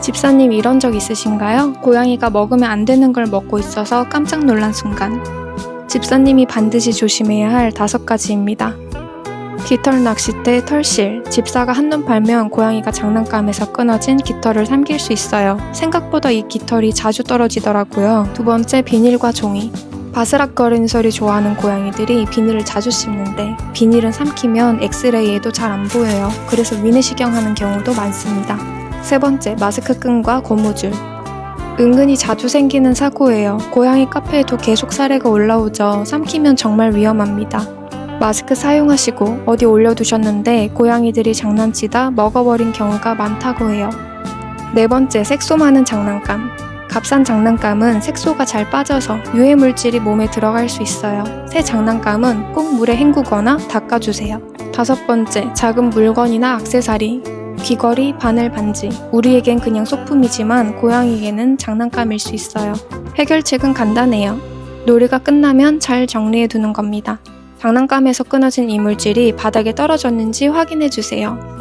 집사님 이런 적 있으신가요? 고양이가 먹으면 안 되는 걸 먹고 있어서 깜짝 놀란 순간. 집사님이 반드시 조심해야 할 다섯 가지입니다. 깃털 낚싯대 털실. 집사가 한눈 팔면 고양이가 장난감에서 끊어진 깃털을 삼킬 수 있어요. 생각보다 이 깃털이 자주 떨어지더라고요. 두 번째 비닐과 종이. 바스락거리는 소리 좋아하는 고양이들이 비닐을 자주 씹는데 비닐은 삼키면 엑스레이에도 잘 안 보여요. 그래서 위내시경 하는 경우도 많습니다. 세 번째 마스크 끈과 고무줄. 은근히 자주 생기는 사고예요. 고양이 카페에도 계속 사례가 올라오죠. 삼키면 정말 위험합니다. 마스크 사용하시고 어디 올려두셨는데 고양이들이 장난치다 먹어버린 경우가 많다고 해요. 네 번째, 색소 많은 장난감. 값싼 장난감은 색소가 잘 빠져서 유해 물질이 몸에 들어갈 수 있어요. 새 장난감은 꼭 물에 헹구거나 닦아주세요. 다섯 번째, 작은 물건이나 악세사리. 귀걸이, 바늘, 반지. 우리에겐 그냥 소품이지만 고양이에게는 장난감일 수 있어요. 해결책은 간단해요. 놀이가 끝나면 잘 정리해 두는 겁니다. 장난감에서 끊어진 이물질이 바닥에 떨어졌는지 확인해 주세요.